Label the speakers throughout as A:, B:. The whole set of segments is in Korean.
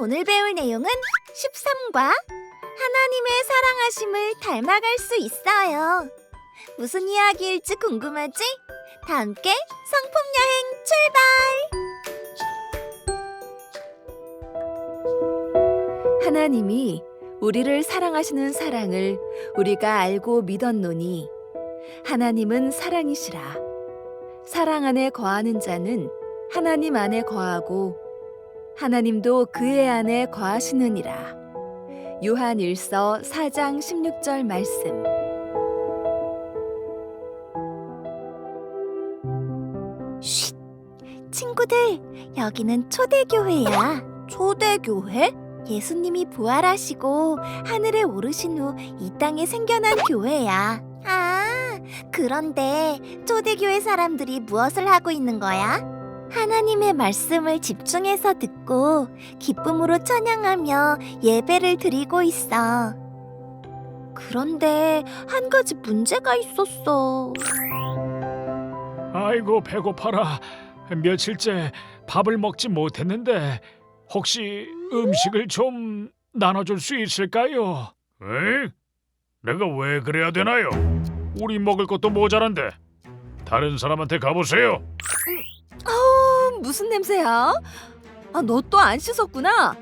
A: 오늘 배울 내용은 13과 하나님의 사랑하심을 닮아갈 수 있어요. 무슨 이야기일지 궁금하지? 다 함께 성품 여행 출발! 하나님이 우리를 사랑하시는 사랑을 우리가 알고 믿었노니 하나님은 사랑이시라. 사랑 안에 거하는 자는 하나님 안에 거하고 하나님도 그의 안에 거하시느니라. 요한 1서 4장 16절 말씀. 쉿! 친구들, 여기는 초대교회야. 초대교회? 예수님이 부활하시고 하늘에 오르신 후 이 땅에 생겨난 교회야. 아, 그런데 초대교회 사람들이 무엇을 하고 있는 거야? 하나님의 말씀을 집중해서 듣고 기쁨으로 찬양하며 예배를 드리고 있어. 그런데 한 가지 문제가 있었어.
B: 아이고 배고파라. 며칠째 밥을 먹지 못했는데 혹시 음식을 좀 나눠줄 수 있을까요? 에? 내가 왜 그래야 되나요? 우리 먹을 것도 모자란데 다른 사람한테 가보세요.
A: 어, 무슨 냄새야? 아, 너 또 안 씻었구나.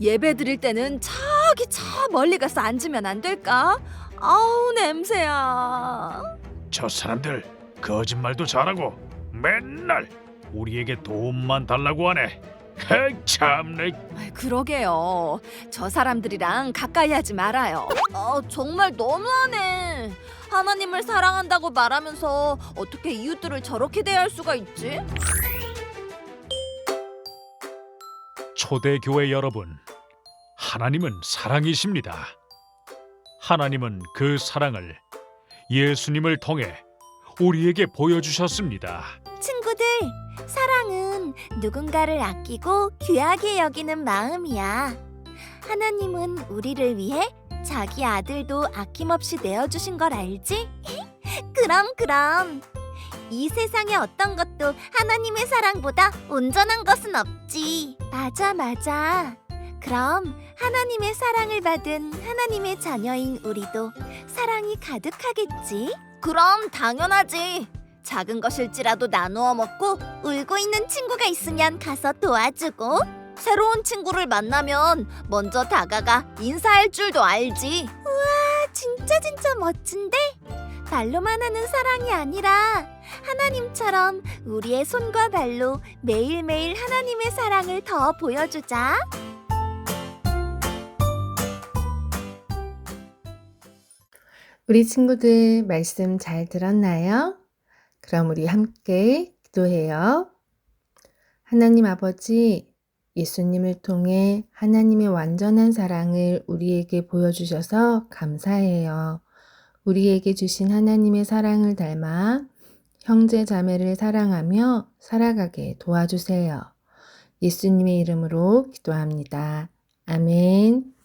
A: 예배 드릴 때는 저기 저 멀리 가서 앉으면 안 될까? 아우 냄새야.
B: 저 사람들 거짓말도 잘하고 맨날 우리에게 도움만 달라고 하네. 헤, 참내.
A: 아이, 그러게요. 저 사람들이랑 가까이 하지 말아요. 어, 정말 너무하네. 하나님을 사랑한다고 말하면서 어떻게 이웃들을 저렇게 대할 수가 있지?
B: 초대 교회 여러분, 하나님은 사랑이십니다. 하나님은 그 사랑을 예수님을 통해 우리에게 보여주셨습니다.
A: 친구들, 사랑은 누군가를 아끼고 귀하게 여기는 마음이야. 하나님은 우리를 위해 자기 아들도 아낌없이 내어주신 걸 알지? 그럼, 그럼. 이 세상의 어떤 것도 하나님의 사랑보다 온전한 것은 없지. 맞아, 맞아. 그럼 하나님의 사랑을 받은 하나님의 자녀인 우리도 사랑이 가득하겠지? 그럼 당연하지. 작은 것일지라도 나누어 먹고 울고 있는 친구가 있으면 가서 도와주고 새로운 친구를 만나면 먼저 다가가 인사할 줄도 알지. 우와, 진짜 진짜 멋진데? 말로만 하는 사랑이 아니라 하나님처럼 우리의 손과 발로 매일매일 하나님의 사랑을 더 보여주자.
C: 우리 친구들 말씀 잘 들었나요? 그럼 우리 함께 기도해요. 하나님 아버지, 예수님을 통해 하나님의 완전한 사랑을 우리에게 보여주셔서 감사해요. 우리에게 주신 하나님의 사랑을 닮아 형제 자매를 사랑하며 살아가게 도와주세요. 예수님의 이름으로 기도합니다. 아멘.